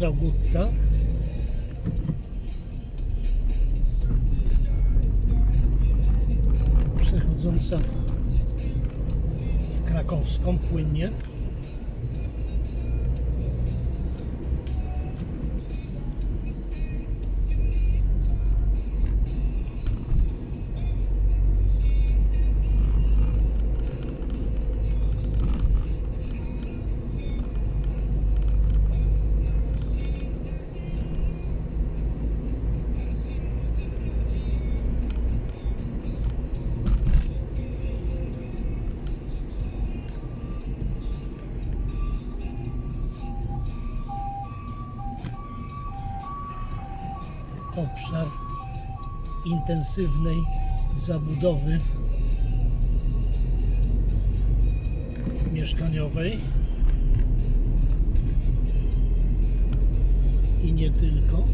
centra Gutta. Przechodząca w krakowską płynnie. Obszar intensywnej zabudowy mieszkaniowej i nie tylko.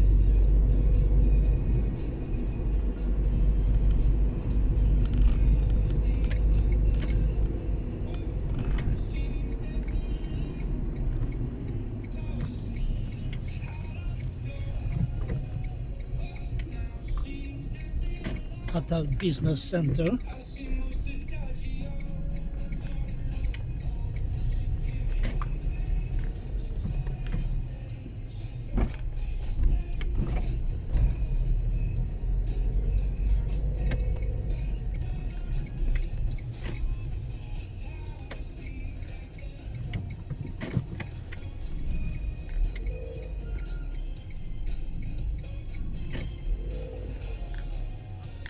Qatar Business Center.